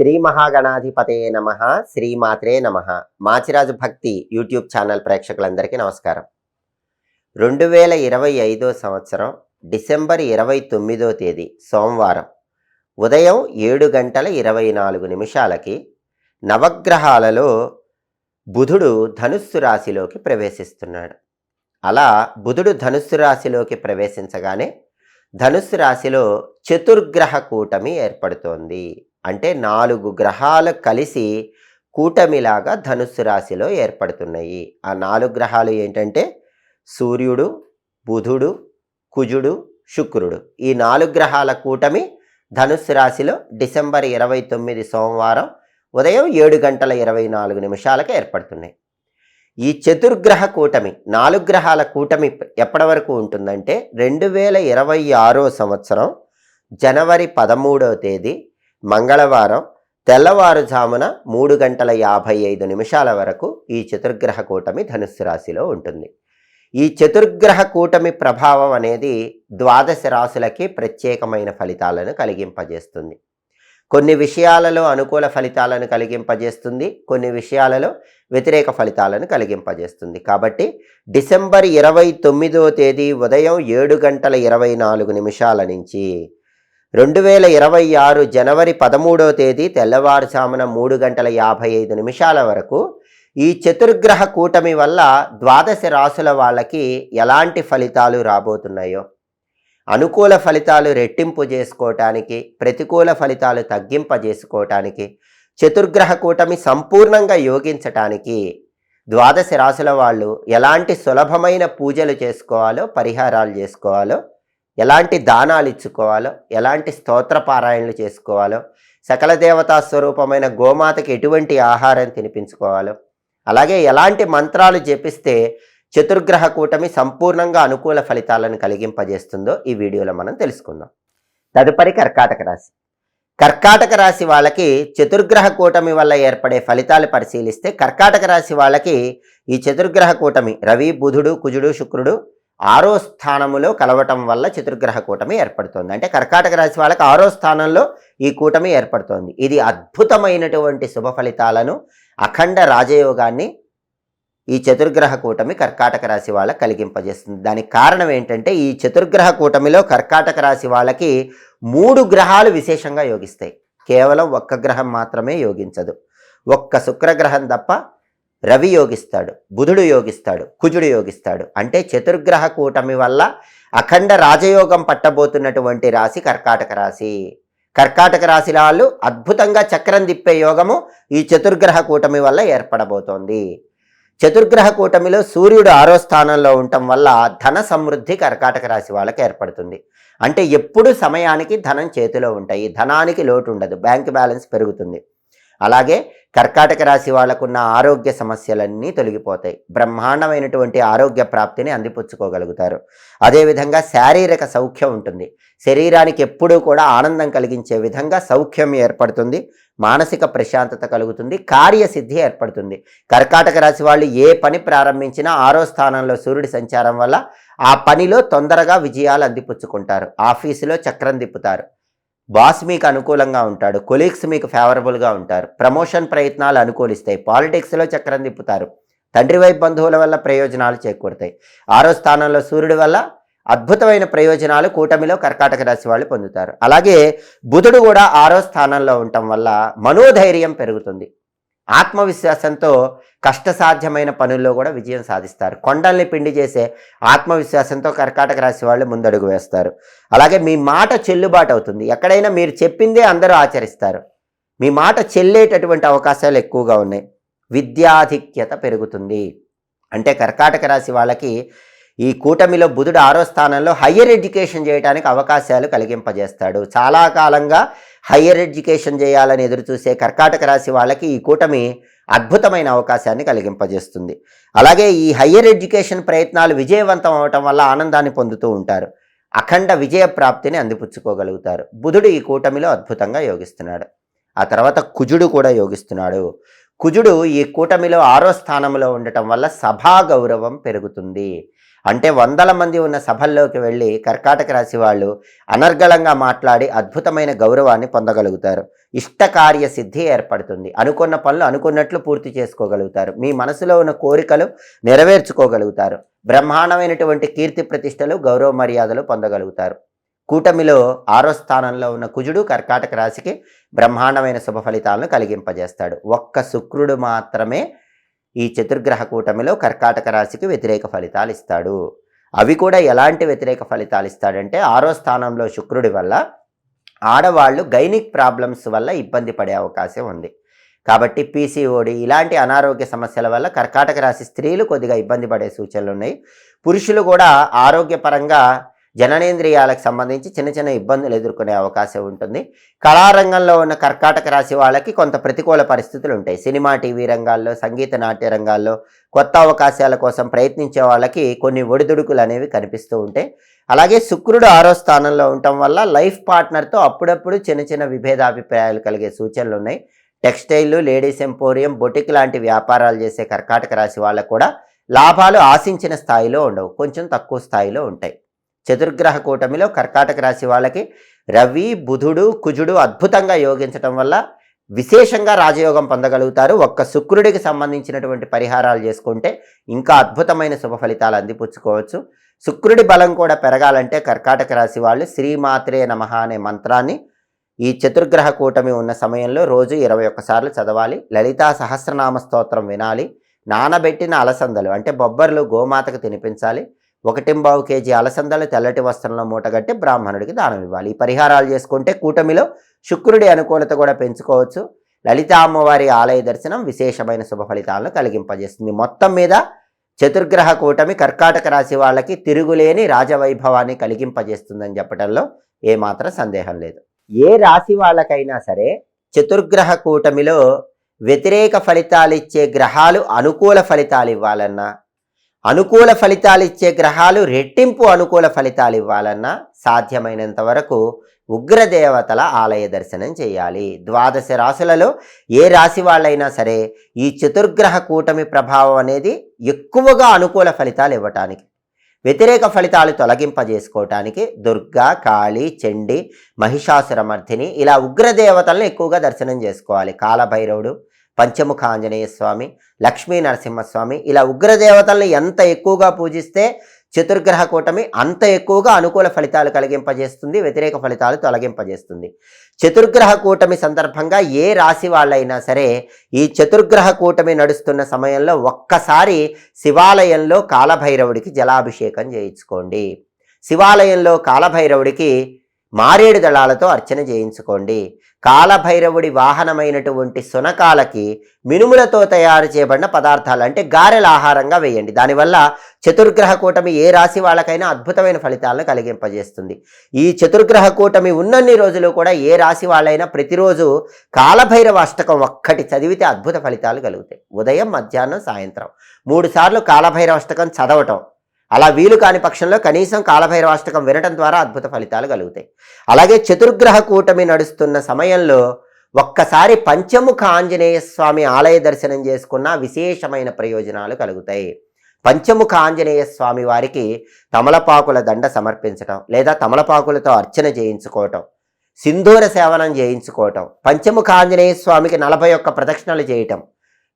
శ్రీ మహాగణాధిపతే నమ శ్రీమాత్రే నమ. మాచిరాజు భక్తి యూట్యూబ్ ఛానల్ ప్రేక్షకులందరికీ నమస్కారం. రెండు వేల ఇరవై ఐదో సంవత్సరం డిసెంబర్ ఇరవై తొమ్మిదో తేదీ సోమవారం. ఉదయం ఏడు గంటల ఇరవై నాలుగు నిమిషాలకి నవగ్రహాలలో బుధుడు ధనుస్సు రాశిలోకి ప్రవేశిస్తున్నాడు. అలా బుధుడు ధనుస్సు రాశిలోకి ప్రవేశించగానే ధనుస్సు రాశిలో చతుర్గ్రహ కూటమి ఏర్పడుతోంది. అంటే నాలుగు గ్రహాలు కలిసి కూటమిలాగా ధనుస్సు రాశిలో ఏర్పడుతున్నాయి. ఆ నాలుగు గ్రహాలు ఏంటంటే సూర్యుడు బుధుడు కుజుడు శుక్రుడు. ఈ నాలుగు గ్రహాల కూటమి ధనుస్సు రాశిలో డిసెంబర్ ఇరవై తొమ్మిది సోమవారం ఉదయం ఏడు గంటల ఇరవై నాలుగు నిమిషాలకు ఏర్పడుతున్నాయి. ఈ చతుర్గ్రహ కూటమి నాలుగు గ్రహాల కూటమి ఎప్పటి వరకు ఉంటుందంటే రెండు వేల ఇరవై ఆరో సంవత్సరం జనవరి పదమూడవ తేదీ మంగళవారం తెల్లవారుజామున మూడు గంటల యాభై ఐదు నిమిషాల వరకు ఈ చతుర్గ్రహ కూటమి ధనుస్సు రాశిలో ఉంటుంది. ఈ చతుర్గ్రహ కూటమి ప్రభావం అనేది ద్వాదశ రాశులకి ప్రత్యేకమైన ఫలితాలను కలిగింపజేస్తుంది. కొన్ని విషయాలలో అనుకూల ఫలితాలను కలిగింపజేస్తుంది కొన్ని విషయాలలో వ్యతిరేక ఫలితాలను కలిగింపజేస్తుంది. కాబట్టి డిసెంబర్ ఇరవై తొమ్మిదో తేదీ ఉదయం ఏడు గంటల ఇరవై నాలుగు నిమిషాల నుంచి రెండు వేల ఇరవై ఆరు జనవరి పదమూడో తేదీ తెల్లవారుజామున మూడు గంటల యాభై ఐదు నిమిషాల వరకు ఈ చతుర్గ్రహ కూటమి వల్ల ద్వాదశ రాసుల వాళ్ళకి ఎలాంటి ఫలితాలు రాబోతున్నాయో? అనుకూల ఫలితాలు రెట్టింపు చేసుకోవటానికి ప్రతికూల ఫలితాలు తగ్గింపజేసుకోవటానికి చతుర్గ్రహ కూటమి సంపూర్ణంగా యోగించటానికి ద్వాదశ రాశుల వాళ్ళు ఎలాంటి సులభమైన పూజలు చేసుకోవాలో పరిహారాలు చేసుకోవాలో ఎలాంటి దానాలు ఇచ్చుకోవాలో ఎలాంటి స్తోత్ర పారాయణలు చేసుకోవాలో సకల దేవతా స్వరూపమైన గోమాతకి ఎటువంటి ఆహారం తినిపించుకోవాలో అలాగే ఎలాంటి మంత్రాలు జపిస్తే చతుర్గ్రహ కూటమి సంపూర్ణంగా అనుకూల ఫలితాలను కలిగింపజేస్తుందో ఈ వీడియోలో మనం తెలుసుకుందాం. తదుపరి కర్కాటక రాశి. కర్కాటక రాశి వాళ్ళకి చతుర్గ్రహ కూటమి వల్ల ఏర్పడే ఫలితాలు పరిశీలిస్తే కర్కాటక రాశి వాళ్ళకి ఈ చతుర్గ్రహ కూటమి రవి బుధుడు కుజుడు శుక్రుడు ఆరో స్థానములో కలవటం వల్ల చతుర్గ్రహ కూటమి ఏర్పడుతుంది. అంటే కర్కాటక రాశి వాళ్ళకి ఆరో స్థానంలో ఈ కూటమి ఏర్పడుతోంది. ఇది అద్భుతమైనటువంటి శుభ ఫలితాలను అఖండ రాజయోగాన్ని ఈ చతుర్గ్రహ కూటమి కర్కాటక రాశి వాళ్ళకి కలిగింపజేస్తుంది. దానికి కారణం ఏంటంటే ఈ చతుర్గ్రహ కూటమిలో కర్కాటక రాశి వాళ్ళకి మూడు గ్రహాలు విశేషంగా యోగిస్తాయి. కేవలం ఒక్క గ్రహం మాత్రమే యోగించదు. ఒక్క శుక్రగ్రహం తప్ప రవి యోగిస్తాడు బుధుడు యోగిస్తాడు కుజుడు యోగిస్తాడు. అంటే చతుర్గ్రహ కూటమి వల్ల అఖండ రాజయోగం పట్టబోతున్నటువంటి రాశి కర్కాటక రాశి. కర్కాటక రాశి వాళ్ళు అద్భుతంగా చక్రం తిప్పే యోగము ఈ చతుర్గ్రహ కూటమి వల్ల ఏర్పడబోతోంది. చతుర్గ్రహ కూటమిలో సూర్యుడు ఆరో స్థానంలో ఉండటం వల్ల ధన సమృద్ధి కర్కాటక రాశి వాళ్ళకి ఏర్పడుతుంది. అంటే ఎప్పుడు సమయానికి ధనం చేతిలో ఉంటాయి ధనానికి లోటు ఉండదు బ్యాంక్ బ్యాలెన్స్ పెరుగుతుంది. అలాగే కర్కాటక రాశి వాళ్ళకున్న ఆరోగ్య సమస్యలన్నీ తొలగిపోతాయి. బ్రహ్మాండమైనటువంటి ఆరోగ్య ప్రాప్తిని అందిపుచ్చుకోగలుగుతారు. అదేవిధంగా శారీరక సౌఖ్యం ఉంటుంది. శరీరానికి ఎప్పుడూ కూడా ఆనందం కలిగించే విధంగా సౌఖ్యం ఏర్పడుతుంది. మానసిక ప్రశాంతత కలుగుతుంది. కార్యసిద్ధి ఏర్పడుతుంది. కర్కాటక రాశి వాళ్ళు ఏ పని ప్రారంభించినా ఆరో స్థానంలో సూర్యుడి సంచారం వల్ల ఆ పనిలో తొందరగా విజయాలు అందిపుచ్చుకుంటారు. ఆఫీసులో చక్రం తిప్పుతారు. బాస్ మీకు అనుకూలంగా ఉంటాడు కొలీగ్స్ మీకు ఫేవరబుల్గా ఉంటారు. ప్రమోషన్ ప్రయత్నాలు అనుకూలిస్తాయి. పాలిటిక్స్లో చక్రం తిప్పుతారు. తండ్రి వైపు బంధువుల వల్ల ప్రయోజనాలు చేకూరుతాయి. ఆరో స్థానంలో సూర్యుడి వల్ల అద్భుతమైన ప్రయోజనాలు కూటమిలో కర్కాటక రాశి వాళ్ళు పొందుతారు. అలాగే బుధుడు కూడా ఆరో స్థానంలో ఉండటం వల్ల మనోధైర్యం పెరుగుతుంది. ఆత్మవిశ్వాసంతో కష్టసాధ్యమైన పనుల్లో కూడా విజయం సాధిస్తారు. కొండల్ని పిండి చేసే ఆత్మవిశ్వాసంతో కర్కాటక రాశి వాళ్ళు ముందడుగు వేస్తారు. అలాగే మీ మాట చెల్లుబాటు అవుతుంది. ఎక్కడైనా మీరు చెప్పిందే అందరూ ఆచరిస్తారు. మీ మాట చెల్లేటటువంటి అవకాశాలు ఎక్కువగా ఉన్నాయి. విద్యాధిక్యత పెరుగుతుంది. అంటే కర్కాటక రాశి వాళ్ళకి ఈ కూటమిలో బుధుడు ఆరో స్థానంలో హయ్యర్ ఎడ్యుకేషన్ చేయడానికి అవకాశాలు కలిగింపజేస్తాడు. చాలా కాలంగా హయ్యర్ ఎడ్యుకేషన్ చేయాలని ఎదురుచూసే కర్కాటక రాశి వాళ్ళకి ఈ కూటమి అద్భుతమైన అవకాశాన్ని కలిగింపజేస్తుంది. అలాగే ఈ హయ్యర్ ఎడ్యుకేషన్ ప్రయత్నాలు విజయవంతం అవటం వల్ల ఆనందాన్ని పొందుతూ ఉంటారు. అఖండ విజయ ప్రాప్తిని అందిపుచ్చుకోగలుగుతారు. బుధుడు ఈ కూటమిలో అద్భుతంగా యోగిస్తున్నాడు. ఆ తర్వాత కుజుడు కూడా యోగిస్తున్నాడు. కుజుడు ఈ కూటమిలో ఆరో స్థానంలో ఉండటం వల్ల సభా గౌరవం పెరుగుతుంది. అంటే వందల మంది ఉన్న సభల్లోకి వెళ్ళి కర్కాటక రాశి వాళ్ళు అనర్గళంగా మాట్లాడి అద్భుతమైన గౌరవాన్ని పొందగలుగుతారు. ఇష్టకార్య సిద్ధి ఏర్పడుతుంది. అనుకున్న పనులు అనుకున్నట్లు పూర్తి చేసుకోగలుగుతారు. మీ మనసులో ఉన్న కోరికలు నెరవేర్చుకోగలుగుతారు. బ్రహ్మాండమైనటువంటి కీర్తి ప్రతిష్టలు గౌరవ మర్యాదలు పొందగలుగుతారు. కూటమిలో ఆరో స్థానంలో ఉన్న కుజుడు కర్కాటక రాశికి బ్రహ్మాండమైన శుభ ఫలితాలను కలిగింపజేస్తాడు. ఒక్క శుక్రుడు మాత్రమే ఈ చతుర్గ్రహ కూటమిలో కర్కాటక రాశికి వ్యతిరేక ఫలితాలు ఇస్తాడు. అవి కూడా ఎలాంటి వ్యతిరేక ఫలితాలు ఇస్తాడంటే ఆరో స్థానంలో శుక్రుడి వల్ల ఆడవాళ్ళు గైనిక్ ప్రాబ్లమ్స్ వల్ల ఇబ్బంది పడే అవకాశం ఉంది. కాబట్టి పీసీఓడి ఇలాంటి అనారోగ్య సమస్యల వల్ల కర్కాటక రాశి స్త్రీలు కొద్దిగా ఇబ్బంది పడే సూచనలు ఉన్నాయి. పురుషులు కూడా ఆరోగ్యపరంగా జననేంద్రియాలకు సంబంధించి చిన్న చిన్న ఇబ్బందులు ఎదుర్కొనే అవకాశం ఉంటుంది. కళారంగంలో ఉన్న కర్కాటక రాశి వాళ్ళకి కొంత ప్రతికూల పరిస్థితులు ఉంటాయి. సినిమా టీవీ రంగాల్లో సంగీత నాట్య రంగాల్లో కొత్త అవకాశాల కోసం ప్రయత్నించే వాళ్ళకి కొన్ని ఒడిదుడుకులు అనేవి కనిపిస్తూ ఉంటాయి. అలాగే శుక్రుడు ఆరో స్థానంలో ఉండటం వల్ల లైఫ్ పార్ట్నర్తో అప్పుడప్పుడు చిన్న చిన్న విభేదాభిప్రాయాలు కలిగే సూచనలు ఉన్నాయి. టెక్స్టైల్ లేడీస్ ఎంపోరియం బొటిక్ లాంటి వ్యాపారాలు చేసే కర్కాటక రాశి వాళ్ళకు కూడా లాభాలు ఆశించిన స్థాయిలో ఉండవు. కొంచెం తక్కువ స్థాయిలో ఉంటాయి. చతుర్గ్రహ కూటమిలో కర్కాటక రాశి వాళ్ళకి రవి బుధుడు కుజుడు అద్భుతంగా యోగించటం వల్ల విశేషంగా రాజయోగం పొందగలుగుతారు. ఒక్క శుక్రుడికి సంబంధించినటువంటి పరిహారాలు చేసుకుంటే ఇంకా అద్భుతమైన శుభ ఫలితాలు అందిపుచ్చుకోవచ్చు. శుక్రుడి బలం కూడా పెరగాలంటే కర్కాటక రాశి వాళ్ళు శ్రీమాత్రే నమ అనే మంత్రాన్ని ఈ చతుర్గ్రహ కూటమి ఉన్న సమయంలో రోజు ఇరవై ఒక్కసార్లు చదవాలి. లలితా సహస్రనామ స్తోత్రం వినాలి. నానబెట్టిన అలసందలు అంటే బొబ్బర్లు గోమాతకు తినిపించాలి. ఒకటింబావు కేజీ అలసందలు తెల్లటి వస్త్రంలో మూటగట్టి బ్రాహ్మణుడికి దానం ఇవ్వాలి. ఈ పరిహారాలు చేసుకుంటే కూటమిలో శుక్రుడి అనుకూలత కూడా పెంచుకోవచ్చు. లలిత అమ్మవారి ఆలయ దర్శనం విశేషమైన శుభ ఫలితాలను కలిగింపజేస్తుంది. మొత్తం మీద చతుర్గ్రహ కూటమి కర్కాటక రాశి వాళ్ళకి తిరుగులేని రాజవైభవాన్ని కలిగింపజేస్తుందని చెప్పడంలో ఏమాత్రం సందేహం లేదు. ఏ రాశి వాళ్ళకైనా సరే చతుర్గ్రహ కూటమిలో వ్యతిరేక ఫలితాలు ఇచ్చే గ్రహాలు అనుకూల ఫలితాలు ఇవ్వాలన్నా అనుకూల ఫలితాలు ఇచ్చే గ్రహాలు రెట్టింపు అనుకూల ఫలితాలు ఇవ్వాలన్నా సాధ్యమైనంత వరకు ఉగ్రదేవతల ఆలయ దర్శనం చేయాలి. ద్వాదశ రాశులలో ఏ రాశి వాళ్ళైనా సరే ఈ చతుర్గ్రహ కూటమి ప్రభావం అనేది ఎక్కువగా అనుకూల ఫలితాలు ఇవ్వటానికి వ్యతిరేక ఫలితాలు తొలగింపజేసుకోవటానికి దుర్గా కాళి చండి మహిషాసురమర్థిని ఇలా ఉగ్రదేవతలను ఎక్కువగా దర్శనం చేసుకోవాలి. కాలభైరవుడు పంచముఖ ఆంజనేయ స్వామి లక్ష్మీ నరసింహస్వామి ఇలా ఉగ్రదేవతలను ఎంత ఎక్కువగా పూజిస్తే చతుర్గ్రహ కూటమి అంత ఎక్కువగా అనుకూల ఫలితాలు కలిగింపజేస్తుంది వ్యతిరేక ఫలితాలు తొలగింపజేస్తుంది. చతుర్గ్రహ కూటమి సందర్భంగా ఏ రాశి వాళ్ళైనా సరే ఈ చతుర్గ్రహ కూటమి నడుస్తున్న సమయంలో ఒక్కసారి శివాలయంలో కాలభైరవుడికి జలాభిషేకం చేయించుకోండి. శివాలయంలో కాలభైరవుడికి మారేడు దళాలతో అర్చన చేయించుకోండి. కాలభైరవుడి వాహనమైనటువంటి సునకాలకి మినుములతో తయారు చేయబడిన పదార్థాలు అంటే గారెల ఆహారంగా వేయండి. దానివల్ల చతుర్గ్రహ కూటమి ఏ రాశి వాళ్ళకైనా అద్భుతమైన ఫలితాలను కలిగింపజేస్తుంది. ఈ చతుర్గ్రహ కూటమి ఉన్నన్ని రోజులు కూడా ఏ రాశి వాళ్ళైనా ప్రతిరోజు కాలభైరవ అష్టకం ఒక్కటి చదివితే అద్భుత ఫలితాలు కలుగుతాయి. ఉదయం మధ్యాహ్నం సాయంత్రం. మూడు సార్లు కాలభైరవ అష్టకం చదవటం అలా వీలు కాని పక్షంలో కనీసం కాలభైరవాష్టకం వినటం ద్వారా అద్భుత ఫలితాలు కలుగుతాయి. అలాగే చతుర్గ్రహ కూటమి నడుస్తున్న సమయంలో ఒక్కసారి పంచముఖ ఆంజనేయ స్వామి ఆలయ దర్శనం చేసుకున్న విశేషమైన ప్రయోజనాలు కలుగుతాయి. పంచముఖ ఆంజనేయ స్వామి వారికి తమలపాకుల దండ సమర్పించటం లేదా తమలపాకులతో అర్చన చేయించుకోవటం సింధూర సేవనం చేయించుకోవటం పంచముఖ ఆంజనేయ స్వామికి నలభై ఒక్క ప్రదక్షిణలు చేయటం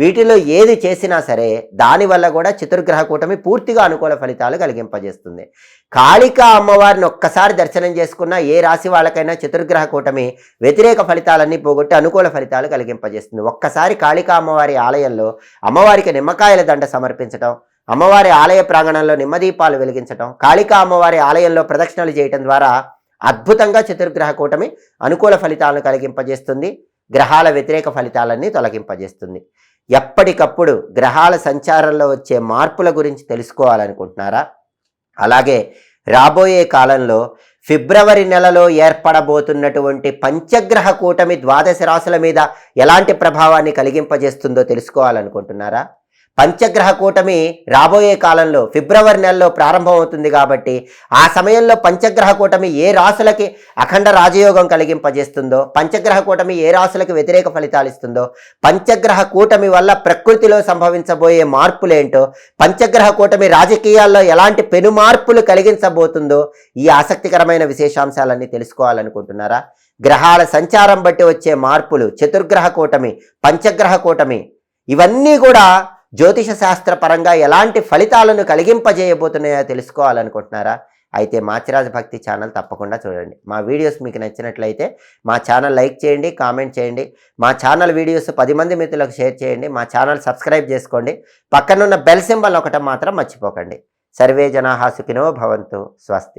వీటిలో ఏది చేసినా సరే దానివల్ల కూడా చతుర్గ్రహ కూటమి పూర్తిగా అనుకూల ఫలితాలు కలిగింపజేస్తుంది. కాళికా అమ్మవారిని ఒక్కసారి దర్శనం చేసుకున్న ఏ రాశి వాళ్ళకైనా చతుర్గ్రహ కూటమి వ్యతిరేక ఫలితాలన్నీ పోగొట్టి అనుకూల ఫలితాలు కలిగింపజేస్తుంది. ఒక్కసారి కాళికా అమ్మవారి ఆలయంలో అమ్మవారికి నిమ్మకాయల దండ సమర్పించడం అమ్మవారి ఆలయ ప్రాంగణంలో నిమ్మదీపాలు వెలిగించడం కాళికా అమ్మవారి ఆలయంలో ప్రదక్షిణలు చేయటం ద్వారా అద్భుతంగా చతుర్గ్రహ కూటమి అనుకూల ఫలితాలను కలిగింపజేస్తుంది. గ్రహాల వ్యతిరేక ఫలితాలన్నీ తొలగింపజేస్తుంది. ఎప్పటికప్పుడు గ్రహాల సంచారంలో వచ్చే మార్పుల గురించి తెలుసుకోవాలనుకుంటున్నారా? అలాగే రాబోయే కాలంలో ఫిబ్రవరి నెలలో ఏర్పడబోతున్నటువంటి పంచగ్రహ కూటమి ద్వాదశ రాశుల మీద ఎలాంటి ప్రభావాన్ని కలిగింపజేస్తుందో తెలుసుకోవాలనుకుంటున్నారా? పంచగ్రహ కూటమి రాబోయే కాలంలో ఫిబ్రవరి నెలలో ప్రారంభమవుతుంది కాబట్టి ఆ సమయంలో పంచగ్రహ కూటమి ఏ రాసులకి అఖండ రాజయోగం కలిగింపజేస్తుందో పంచగ్రహ కూటమి ఏ రాసులకు వ్యతిరేక ఫలితాలు ఇస్తుందో పంచగ్రహ కూటమి వల్ల ప్రకృతిలో సంభవించబోయే మార్పులేంటో పంచగ్రహ కూటమి రాజకీయాల్లో ఎలాంటి పెను మార్పులు కలిగించబోతుందో ఈ ఆసక్తికరమైన విశేషాంశాలన్నీ తెలుసుకోవాలనుకుంటున్నారా? గ్రహాల సంచారం బట్టి వచ్చే మార్పులు చతుర్గ్రహ కూటమి పంచగ్రహ కూటమి ఇవన్నీ కూడా జ్యోతిష శాస్త్ర పరంగా ఎలాంటి ఫలితాలను కలిగింపజేయబోతున్నాయో తెలుసుకోవాలనుకుంటున్నారా? అయితే మాచిరాజ భక్తి ఛానల్ తప్పకుండా చూడండి. మా వీడియోస్ మీకు నచ్చినట్లయితే మా ఛానల్ లైక్ చేయండి కామెంట్ చేయండి. మా ఛానల్ వీడియోస్ పది మంది మిత్రులకు షేర్ చేయండి. మా ఛానల్ సబ్స్క్రైబ్ చేసుకోండి. పక్కనున్న బెల్ సింబల్ ఒకటి మాత్రం మర్చిపోకండి. సర్వే జనాహా సుఖినో భవంతు. స్వస్తి.